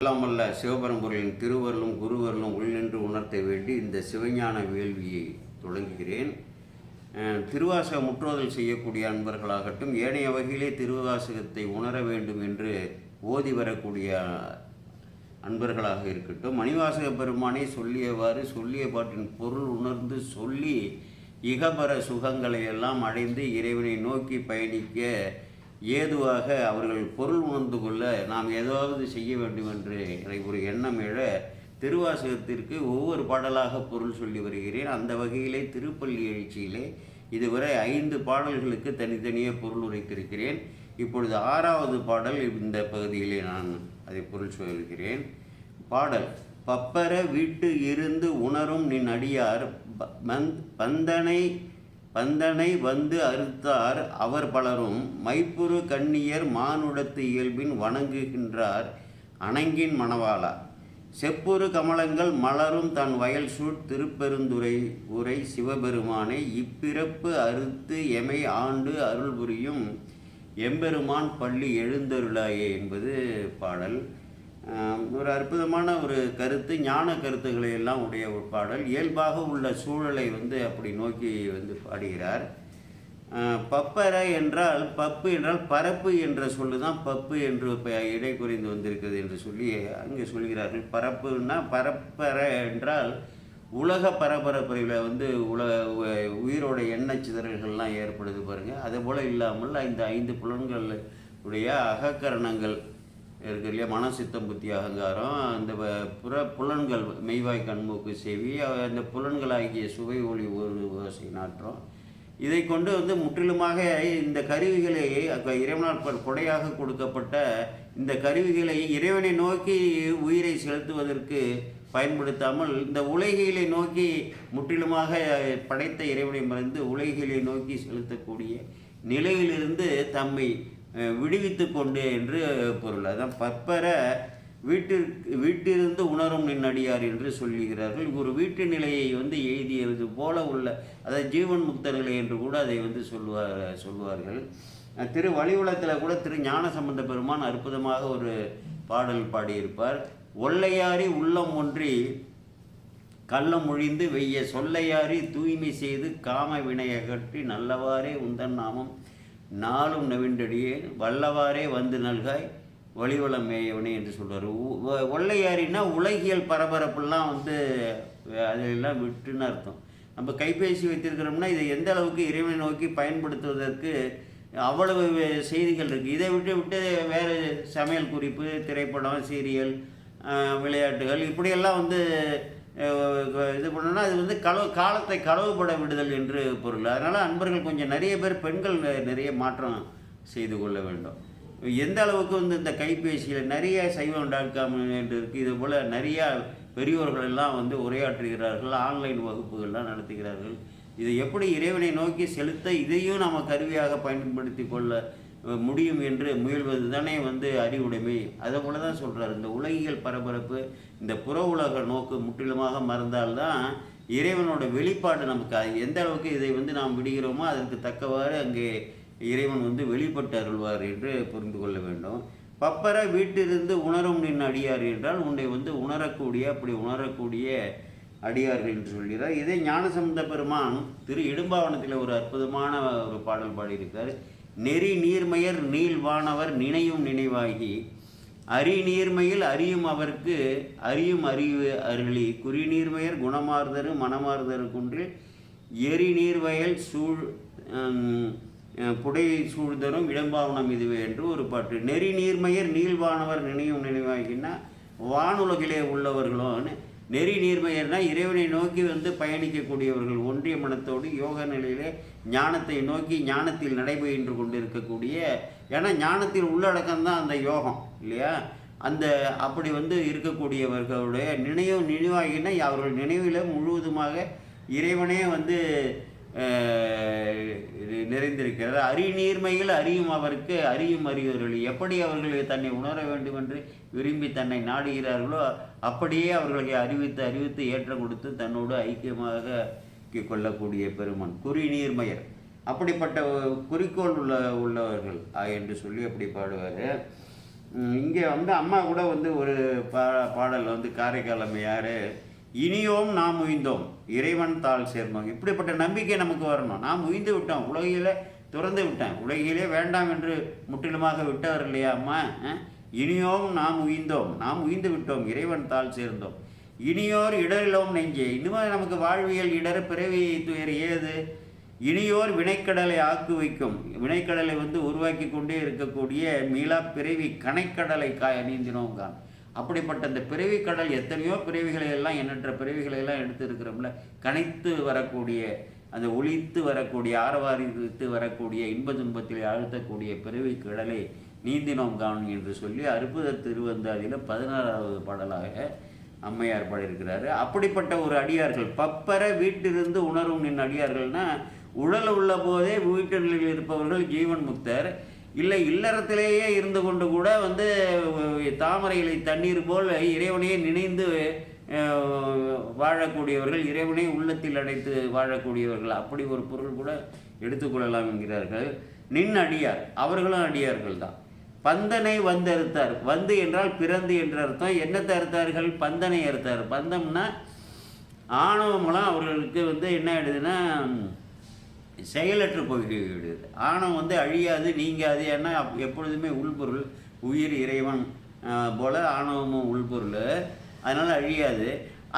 எல்லாம் வல்ல சிவபரம்பொருளின் திருவருளும் குருவருளும் உள்நின்று உணர்த்த வேண்டி இந்த சிவஞான வேள்வியை தொடங்குகிறேன். திருவாசக முற்றோதல் செய்யக்கூடிய அன்பர்களாகட்டும் ஏனைய வகையிலே திருவாசகத்தை உணர வேண்டும் என்று ஓதி வரக்கூடிய அன்பர்களாக இருக்கட்டும் மணிவாசக பெருமானை சொல்லியவாறு சொல்லிய பாட்டின் பொருள் உணர்ந்து சொல்லி இகபர சுகங்களை எல்லாம் அடைந்து இறைவனை நோக்கி பயணிக்க ஏதுவாக அவர்கள் பொருள் உணர்ந்து கொள்ள நாம் ஏதாவது செய்ய வேண்டும் என்று எனக்கு ஒரு எண்ணம் எழ திருவாசகத்திற்கு ஒவ்வொரு பாடலாக பொருள் சொல்லி வருகிறேன். அந்த வகையிலே திருப்பள்ளி எழுச்சியிலே இதுவரை ஐந்து பாடல்களுக்கு தனித்தனியே பொருள் உரைத்திருக்கிறேன். இப்பொழுது ஆறாவது பாடல் இந்த பகுதியிலே நான் அதை பொருள் சொல்கிறேன். பாடல் பப்பர வீட்டு இருந்து உணரும் நின் அடியார் பந்தனை பந்தனை வந்து அறுத்தார் அவர் பலரும் மைப்புறு கண்ணியர் மானுடத்து இயல்பின் வணங்குகின்றார் அணங்கின் மணவாளா. செப்புறு கமலங்கள் மலரும் தன் வயல் சூழ் திருப்பெருந்துரை உரை சிவபெருமானை இப்பிறப்பு அறுத்து எமை ஆண்டு அருள் புரியும் எம்பெருமான் பள்ளி எழுந்தருளாயே என்பது பாடல். ஒரு அற்புதமான ஒரு கருத்து ஞான கருத்துக்களை எல்லாம் உடைய ஒரு பாடல். இயல்பாக உள்ள சூழலை வந்து அப்படி நோக்கி வந்து பாடுகிறார். பப்பர என்றால் பப்பு என்றால் பரப்பு என்ற சொல்லு தான் பப்பு என்று இடை குறைந்து வந்திருக்கிறது என்று சொல்லி அங்கே சொல்கிறார்கள். பரப்புன்னா பரப்பர என்றால் உலக பரபரப்பில் வந்து உலக உயிரோட எண்ணெய் சிதறல்கள்லாம் ஏற்படுது பாருங்கள் அதுபோல் இல்லாமல் இந்த ஐந்து புலன்கள் உடைய அகக்கரணங்கள் இருக்கு இல்லையா மன சித்தம் புத்தி அகங்காரம் அந்த வ- புற புலன்கள் மெய்வாய் கண்மூக்கு செவி அந்த புலன்கள் ஆகிய சுவை ஒளி ஒரு ஓசை நாற்றம். இதை கொண்டு வந்து முற்றிலுமாக இந்த கருவிகளை அக்க இறைவனால் கொடையாக கொடுக்கப்பட்ட இந்த கருவிகளை இறைவனை நோக்கி உயிரை செலுத்துவதற்கு பயன்படுத்தாமல் இந்த உலகிலை நோக்கி முற்றிலுமாக படைத்த இறைவனை மறந்து உலகிலை நோக்கி செலுத்தக்கூடிய நிலையிலிருந்து தம்மை விடுவித்து கொண்டு என்று பொருள். அதான் பற்பர வீட்டிற்கு வீட்டிலிருந்து உணரும் நின்னடியார் என்று சொல்லுகிறார்கள். ஒரு வீட்டு நிலையை வந்து எழுதியது போல உள்ள அதாவது ஜீவன் முக்தர்களை என்று கூட அதை வந்து சொல்லுவார் சொல்வார்கள் திரு வழிவுலத்தில் கூட திரு ஞான சம்பந்த பெருமான் அற்புதமாக ஒரு பாடல் பாடியிருப்பார். ஒல்லையாரி உள்ளம் ஒன்றி கள்ளம் ஒழிந்து வெய்ய சொல்லையாரி தூய்மை செய்து காம வினை அகற்றி நல்லவாறே உந்தன் நாமம் நாளும் நவிண்டடியே வல்லவாறே வந்து நல்காய் வழிவளம் மேயவனே என்று சொல்கிறார் உ- உலகியல் பரபரப்புலாம் வந்து அதெல்லாம் விட்டுன்னு அர்த்தம். நம்ம கைபேசி வைத்திருக்கிறோம்னா இதை எந்த அளவுக்கு இறைவனை நோக்கி பயன்படுத்துவதற்கு அவ்வளவு செய்திகள் இருக்குது இதை விட்டு விட்டு வேறு சமையல் குறிப்பு திரைப்படம் சீரியல் விளையாட்டுகள் இப்படியெல்லாம் வந்து இது பண்ணோன்னா அது வந்து களவு காலத்தை களவுபட விடுதல் என்று பொருள். அதனால் அன்பர்கள் கொஞ்சம் நிறைய பேர் பெண்கள் நிறைய மாற்றம் செய்து கொள்ள வேண்டும். எந்த அளவுக்கு வந்து இந்த கைபேசியில் நிறைய சைவம் டாட் காம் என்று இருக்குது இது போல் நிறையா பெரியோர்கள் எல்லாம் வந்து உரையாற்றுகிறார்கள் ஆன்லைன் வகுப்புகள்லாம் நடத்துகிறார்கள். இதை எப்படி இறைவனை நோக்கி செலுத்த இதையும் நம்ம கருவியாக பயன்படுத்தி கொள்ள முடியும் என்று முயல்வது தானே வந்து அறிவுடைமை. அதை போல தான் சொல்கிறார் இந்த உலகியல் பரபரப்பு இந்த புற உலக நோக்கு முற்றிலுமாக மறந்தால்தான் இறைவனோட வெளிப்பாடு நமக்கு எந்த அளவுக்கு இதை வந்து நாம் விடுகிறோமோ அதற்கு தக்கவாறு அங்கே இறைவன் வந்து வெளிப்பட்டு அருள்வார் என்று புரிந்து கொள்ள வேண்டும். பப்பர வீட்டிலிருந்து உணரும் நின் அடியார் என்றால் உன்னை வந்து உணரக்கூடிய அப்படி உணரக்கூடிய அடியார்கள் என்று சொல்கிறார். இதே ஞானசம்பந்த பெருமான் திரு இடும்பாவனத்தில் ஒரு அற்புதமான ஒரு பாடல் பாடியிருக்கார் நெறி நீர்மையர் நீள்வானவர் நினையும் நினைவாகி அரி நீர்மையில் அறியும் அவருக்கு அறியும் அறிவு அருளி. குறி நீர்மையர் குணமார்தரு மனமார்தரு குன்றில் எரி நீர்வயல் சூழ் புடை சூழ்தரும் இடம்பாவனம் இதுவே என்று ஒரு பாட்டு. நெறி நீர்மையர் நீள்வானவர் நினையும் நினைவாகினா வானுலகிலே உள்ளவர்களோன்னு நெறி நீர்மையர்னா இறைவனை நோக்கி வந்து பயணிக்கக்கூடியவர்கள் ஒன்றிய மனத்தோடு யோக நிலையிலே ஞானத்தை நோக்கி ஞானத்தில் நடைபெற்று கொண்டிருக்கக்கூடிய ஏன்னா ஞானத்தில் உள்ளடக்கம் தான் அந்த யோகம் இல்லையா? அந்த அப்படி வந்து இருக்கக்கூடியவர்களுடைய நினைவு நினைவாகினா அவர்கள் நினைவில் முழுவதுமாக இறைவனே வந்து நிறைந்திருக்கிறது. அறி நீர்மையில் அறியும் அவருக்கு அறியும் அறிவர்கள் எப்படி அவர்கள் தன்னை உணர வேண்டும் என்று விரும்பி தன்னை நாடுகிறார்களோ அப்படியே அவர்களை அறிவித்து அறிவித்து ஏற்றம் கொடுத்து தன்னோடு ஐக்கியமாக கொள்ளக்கூடிய பெருமான். குறி நீர்மையர். அப்படிப்பட்ட குறிக்கோள் உள்ள உள்ளவர்கள் ஆ, என்று சொல்லி அப்படி பாடுவார். இங்கே வந்து அம்மா கூட வந்து ஒரு பா பாடல் வந்து காரைக்கால் அம்மையார் இனியோம் நாம் உய்ந்தோம் இறைவன் தாள் சேர்ந்தோம். இப்படிப்பட்ட நம்பிக்கை நமக்கு வரணும். நாம் உய்ந்து விட்டோம். உலகிலே துறந்து விட்டேன். உலகிலே வேண்டாம் என்று முற்றிலுமாக விட்டவர் இல்லையா அம்மா? இனியோம் நாம் உய்ந்தோம் நாம் உய்ந்து விட்டோம். இறைவன் தாள் சேர்ந்தோம். இனியோர் இடரிலோம் நெஞ்சே. இனிமே நமக்கு வாழ்வியல் இடர் பிறவி துயர் ஏது? இனியோர் வினைக்கடலை ஆக்கு வைக்கும். வினைக்கடலை வந்து உருவாக்கி கொண்டே இருக்கக்கூடிய மீளா பிறவி கனைக்கடலை காய் நீந்தினோம் தான் அப்படிப்பட்ட அந்த பிறவி கடல் எத்தனையோ பிறவிகளை எல்லாம் எண்ணற்ற பிறவிகளை எல்லாம் எடுத்து இருக்கிறோம்ல கனைத்து வரக்கூடிய அந்த ஒழித்து வரக்கூடிய ஆரவாரித்து வரக்கூடிய இன்ப துன்பத்தில் ஆழ்த்தக்கூடிய பிறவி கடலை நீந்தினோம் காணும் என்று சொல்லி அற்புத திருவந்தாதியில் பதினாறாவது பாடலாக அம்மையார் பாடியிருக்கிறாரு. அப்படிப்பட்ட ஒரு அடியார்கள் பப்பர வீட்டிலிருந்து உணரும் நின் அடியார்கள்னா உடல் உள்ள போதே வீட்டு நிலையில் இருப்பவர்கள் ஜீவன் முக்தர். இல்லை இல்லறத்திலேயே இருந்து கொண்டு கூட வந்து தாமரை இலை தண்ணீர் போல் இறைவனையே நினைந்து வாழக்கூடியவர்கள் இறைவனை உள்ளத்தில் அடைத்து வாழக்கூடியவர்கள். அப்படி ஒரு பொருள் கூட எடுத்துக்கொள்ளலாம் என்கிறார்கள். நின் அடியார் அவர்களும் அடியார்கள் தான். பந்தனை வந்து அறுத்தார். வந்து என்றால் பிறந்து என்ற அர்த்தம். என்னத்தை அறுத்தார்கள்? பந்தனை அறுத்தார். பந்தம்னா ஆணவமெல்லாம் அவர்களுக்கு வந்து என்ன ஆயிடுதுன்னா செயலற்று போய்விடுது ஆணவம் வந்து அழியாது நீங்காது ஏன்னா எப்பொழுதுமே உள்பொருள் உயிர் இறைவன் போல் ஆணவமும் உள்பொருள். அதனால் அழியாது.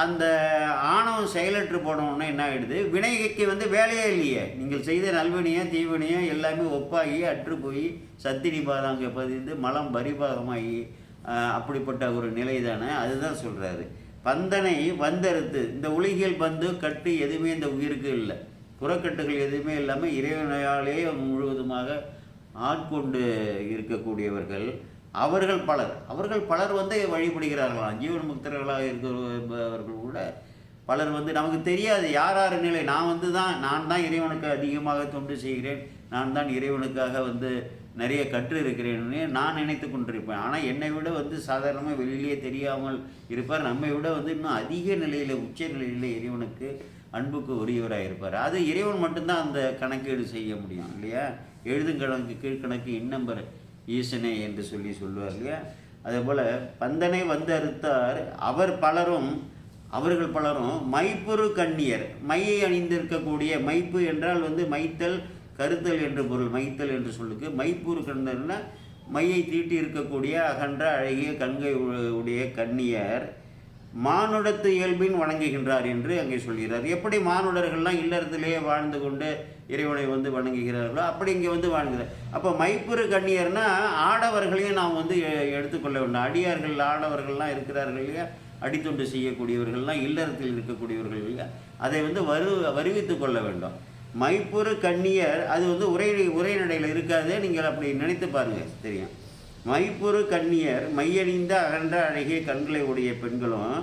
அந்த ஆணவம் செயலற்று போனோடனே என்ன ஆகிடுது வினைக்கு வந்து வேலையே இல்லையே. நீங்கள் செய்த நல்வினையோ தீவினையோ எல்லாமே ஒப்பாகி அற்று போய் சத்தினி பாதாங்க பதிந்து மலம் பரிபாகமாகி அப்படிப்பட்ட ஒரு நிலை தானே அதுதான் சொல்கிறாரு பந்தனை வந்தறுத்து இந்த உலகியல் பந்து கட்டு எதுவுமே இந்த உயிருக்கு இல்லை. புறக்கட்டுகள் எதுவுமே இல்லாமல் இறைவனையாலே முழுவதுமாக ஆட்கொண்டு இருக்கக்கூடியவர்கள். அவர்கள் பலர். அவர்கள் பலர் வந்து வழிபடுகிறார்களாம். ஜீவன் முக்தர்களாக இருக்கிறவர்கள் கூட பலர் வந்து நமக்கு தெரியாது யார் யார் நிலை? நான் வந்து தான் நான் தான் இறைவனுக்கு அதிகமாக தொண்டு செய்கிறேன். நான் தான் இறைவனுக்காக வந்து நிறைய கற்று இருக்கிறேன்னு நான் நினைத்து கொண்டிருப்பேன். ஆனால் என்னை விட வந்து சாதாரணமாக வெளியிலேயே தெரியாமல் இருப்பார். நம்மை விட வந்து இன்னும் அதிக நிலையில் உச்ச நிலையில் இறைவனுக்கு அன்புக்கு உரியவராக இருப்பார். அது இறைவன் மட்டும்தான் அந்த கணக்கீடு செய்ய முடியும் இல்லையா? எழுதுங்கணக்கு கீழ்கணக்கு இன்னம்பர் ஈசனே என்று சொல்லி சொல்லுவார் இல்லையா? அதே போல் பந்தனை வந்து அறுத்தார் அவர் பலரும் அவர்கள் பலரும் மைப்புரு கண்ணியர். மையை அணிந்திருக்கக்கூடிய மைப்பு என்றால் வந்து மைத்தல் கருத்தல் என்று பொருள் மைத்தல் என்று சொல்லுக்கு. மைப்புறு கண்ணர்னா மையை தீட்டி இருக்கக்கூடிய அகன்ற அழகிய கண்கை உடைய கண்ணியர். மானுடத்து இயல்பின் வணங்குகின்றார் என்று அங்கே சொல்கிறார். எப்படி மானுடர்கள்லாம் இல்லறத்திலேயே வாழ்ந்து கொண்டு இறைவனை வந்து வணங்குகிறார்களோ அப்படி இங்கே வந்து வாழ்கிறார். அப்போ மைப்புறு கண்ணியர்னா ஆடவர்களையும் நாம் வந்து எ- எடுத்துக்கொள்ள வேண்டும். அடியார்கள் ஆடவர்கள்லாம் இருக்கிறார்கள் இல்லையா? அடித்தொண்டு செய்யக்கூடியவர்கள்லாம் இல்லறத்தில் இருக்கக்கூடியவர்கள் இல்லையா? அதை வந்து வரு வருவித்து கொள்ள வேண்டும். மைப்புறு கண்ணியர் அது வந்து உரை உரைநடையில் இருக்காது. நீங்கள் அப்படி நினைத்து பாருங்கள் தெரியும். மைப்புறு கண்ணியர் மையணிந்த அகன்ற அழகிய கண்களை உடைய பெண்களும்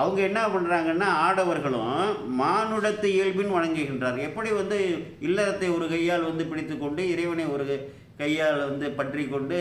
அவங்க என்ன பண்ணுறாங்கன்னா ஆடவர்களும் மானுடத்து இயல்பின் வணங்குகின்றார். எப்படி வந்து இல்லறத்தை ஒரு கையால் வந்து பிடித்து கொண்டு இறைவனை ஒரு கையால் வந்து பற்றி கொண்டு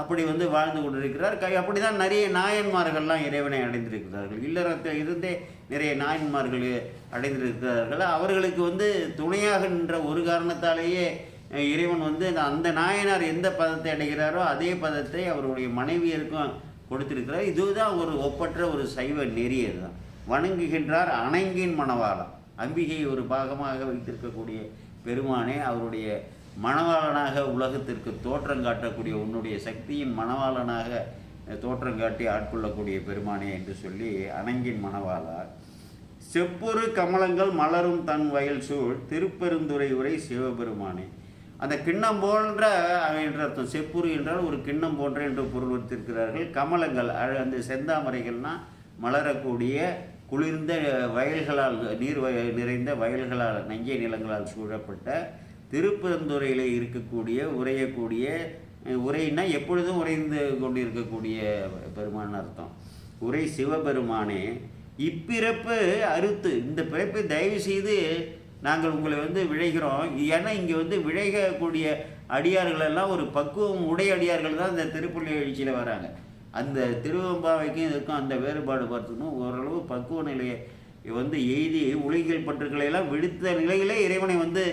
அப்படி வந்து வாழ்ந்து கொண்டிருக்கிறார். கை அப்படி தான் நிறைய நாயன்மார்கள்லாம் இறைவனை அடைந்திருக்கிறார்கள். இல்லறத்தில் இருந்தே நிறைய நாயன்மார்கள் அடைந்திருக்கிறார்கள். அவர்களுக்கு வந்து துணையாக நின்ற ஒரு காரணத்தாலேயே இறைவன் வந்து அந்த நாயனார் எந்த பதத்தை அடைகிறாரோ அதே பதத்தை அவருடைய மனைவியருக்கும் கொடுத்திருக்கிறார். இதுதான் ஒரு ஒப்பற்ற ஒரு சைவ நெறி தான் வணங்குகின்றார் அணங்கின் மணவாளம் அம்பிகை ஒரு பாகமாக வைத்திருக்கக்கூடிய பெருமானே அவருடைய மணவாளனாக உலகத்திற்கு தோற்றம் காட்டக்கூடிய உன்னுடைய சக்தியின் மணவாளனாக தோற்றம் காட்டி ஆட்கொள்ளக்கூடிய பெருமானே என்று சொல்லி அணங்கின் மணவாளா செப்புரு கமலங்கள் மலரும் தன் வயல் சூழ் திருப்பெருந்துறை உரை சிவபெருமானே. அந்த கிண்ணம் போன்ற என்ற அர்த்தம். செப்புரு என்றால் ஒரு கிண்ணம் போன்ற என்று பொருள் வைத்திருக்கிறார்கள். கமலங்கள் அழ- அந்த செந்தாமரைகள்னா மலரக்கூடிய குளிர்ந்த வயல்களால் நீர் நிறைந்த வயல்களால் நஞ்சை நிலங்களால் சூழப்பட்ட திருப்பெருந்துறையில் இருக்கக்கூடிய உரையக்கூடிய உரைன்னா எப்பொழுதும் உறைந்து கொண்டிருக்கக்கூடிய பெருமான் அர்த்தம். உரை சிவபெருமானே இப்பிறப்பு அறுத்து இந்த பிறப்பை தயவு செய்து நாங்கள் உங்களை வந்து விழைகிறோம். ஏன்னா இங்கே வந்து விழைகக்கூடிய அடியார்களெல்லாம் ஒரு பக்குவம் உடைய அடியார்கள் தான் இந்த திருப்பள்ளி எழுச்சியில் வராங்க. அந்த திருவம்பாவைக்கும் இதுக்கும் அந்த வேறுபாடு பார்த்துக்கணும். ஓரளவு பக்குவ நிலையை வந்து எய்தி உலகியல் பற்றுக்களை எல்லாம் விடுத்த நிலையிலே இறைவனை வந்து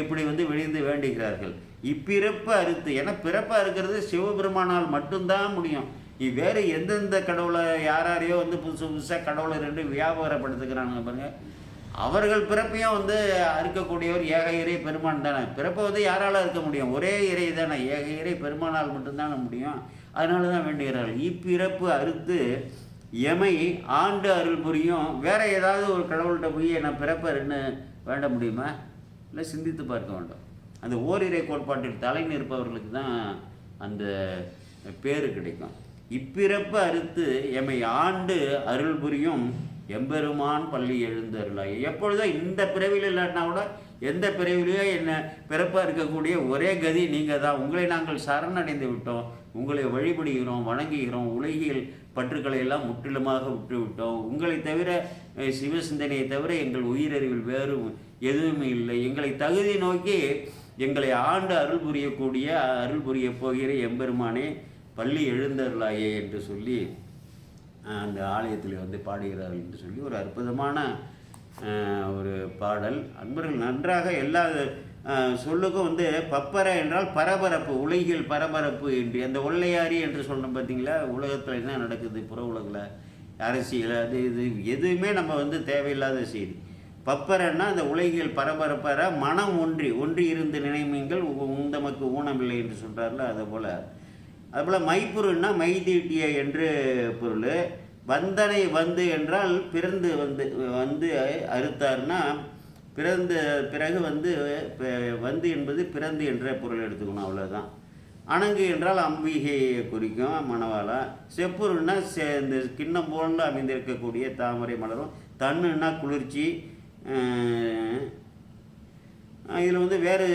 இப்படி வந்து விழிந்து வேண்டுகிறார்கள். இப்பிறப்பு அறுத்து ஏன்னா பிறப்பாக இருக்கிறது சிவபெருமானால் மட்டும்தான் முடியும். நீ வேறு எந்தெந்த கடவுளை யாராரையோ யாரையோ வந்து புதுசு புதுசாக கடவுளை ரெண்டு வியாபாரப்படுத்துக்கிறாங்க பாருங்கள் அவர்கள் பிறப்பையும் வந்து அறுக்கக்கூடியவர் ஏக இறை பெருமான் தானே. பிறப்பை வந்து யாரால் இருக்க முடியும்? ஒரே இறை தானே. ஏக இறை பெருமானால் மட்டும்தானே முடியும். அதனால தான் வேண்டுகிறார்கள். இப்பிறப்பு அறுத்து எமை ஆண்டு அருள் புரியும். வேற ஏதாவது ஒரு கடவுள்கிட்ட போய் நான் ரெண்டு வேண்ட முடியுமா? இல்லை சிந்தித்து பார்க்க வேண்டும். அந்த ஓரிரை கோட்பாட்டில் தலை நிற்பவர்களுக்கு தான் அந்த பேர் கிடைக்கும். இப்பிறப்பு அறுத்து எமை ஆண்டு அருள் புரியும். எம்பெருமான் பள்ளி எழுந்தருளாய். எப்பொழுதும் இந்த பிறவியில் இல்லாட்டினா கூட எந்த பிறவிலையோ என்ன பிறப்பாக இருக்கக்கூடிய ஒரே கதி நீங்கள் தான் உங்களை நாங்கள் சரணடைந்து விட்டோம். உங்களை வழிபடுகிறோம் வணங்குகிறோம். உலகியல் பற்றுக்களை எல்லாம் முற்றிலுமாக விட்டுவிட்டோம். உங்களை தவிர சிவசிந்தனையை தவிர எங்கள் உயிரறிவில் வேறு எதுவுமே இல்லை. எங்களை தகுதி நோக்கி எங்களை ஆண்டு அருள் புரியக்கூடிய அருள் புரிய போகிற எம்பெருமானே பள்ளி எழுந்தருளாயே என்று சொல்லி அந்த ஆலயத்தில் வந்து பாடுகிறார்கள் என்று சொல்லி ஒரு அற்புதமான ஒரு பாடல். அன்பர்கள் நன்றாக எல்லா சொல்லுக்கும் வந்து பப்பர என்றால் பரபரப்பு உலகில் பரபரப்பு என்று அந்த ஒல்லையாரி என்று சொன்னோம் பார்த்தீங்களா? உலகத்தில் என்ன நடக்குது? புற உலகில் அரசியல் அது இது எதுவுமே நம்ம வந்து தேவையில்லாத செய்தி. பப்பரன்னா அந்த உலகில் பரபரப்பற மனம் ஒன்றி ஒன்றி இருந்து நினைமீங்கள் உந்தமக்கு ஊனமில்லை என்று சொல்கிறார்ல அதை போல் அதுபோல் மைப்புருன்னா மைதீட்டிய என்று பொருள். வந்தனை வந்து என்றால் பிறந்து வந்து வந்து அறுத்தார்னா பிறந்த பிறகு வந்து வந்து என்பது பிறந்து என்ற பொருள் எடுத்துக்கணும் அவ்வளோதான் அணங்கு என்றால் அம்பிகையை குறிக்கும் மணவாளா. செப்புருன்னா செ இந்த கிண்ணம் போன்று அமைந்திருக்கக்கூடிய தாமரை மலரும். தண்ணுன்னா குளிர்ச்சி இதில் வந்து வேறு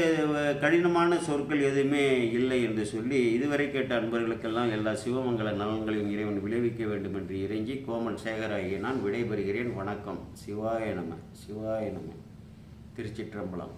கடினமான சொற்கள் எதுவுமே இல்லை என்று சொல்லி இதுவரை கேட்ட அன்பர்களுக்கெல்லாம் எல்லா சிவமங்கல நலன்களையும் இறைவன் விளைவிக்க வேண்டும் என்று இறைஞ்சி கோமல் சேகராகிய நான் விடைபெறுகிறேன். வணக்கம். சிவாய நம. சிவாய நம. திருச்சிற்றம்பலம்.